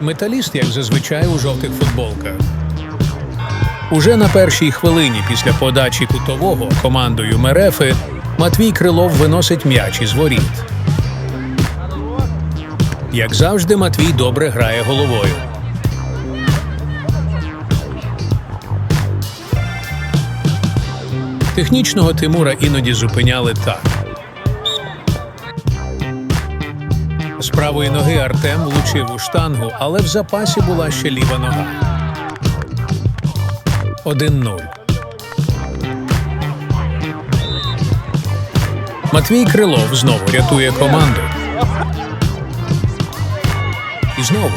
Металіст, як зазвичай, у жовтих футболках. Уже на першій хвилині після подачі кутового командою Мерефи Матвій Крилов виносить м'яч із воріт. Як завжди, Матвій добре грає головою. Технічного Тимура іноді зупиняли так. З правої ноги Артем влучив у штангу, але в запасі була ще ліва нога. 1-0. Матвій Крилов знову рятує команду. І знову.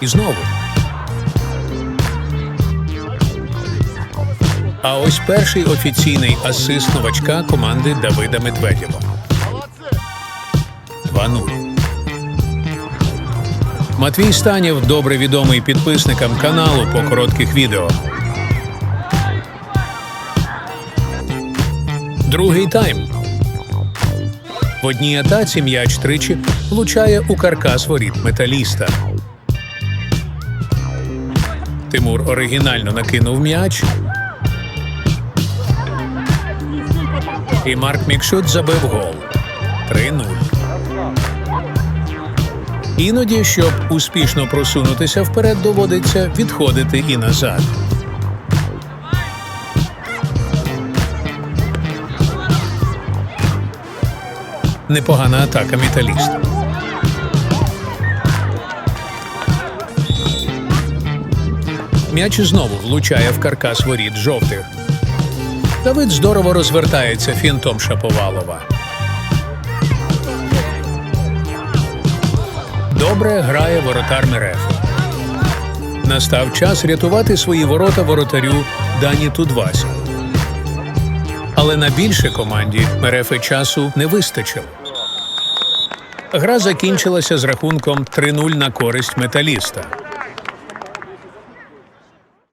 І знову. А ось перший офіційний асист новачка команди Давида Медведєва. 2-0. Матвій Станєв добре відомий підписникам каналу по коротких відео. Другий тайм. В одній атаці м'яч тричі влучає у каркас воріт металіста. Тимур оригінально накинув м'яч. І Марк Мікшут забив гол. 3-0. Іноді, щоб успішно просунутися вперед, доводиться відходити і назад. Непогана атака металіста. М'яч знову влучає в каркас воріт жовтих. Давид здорово розвертається фінтом Шаповалова. Добре грає воротар Мерефи. Настав час рятувати свої ворота воротарю Дані Тудвасі. Але на більше команді Мерефи часу не вистачило. Гра закінчилася з рахунком 3-0 на користь металіста.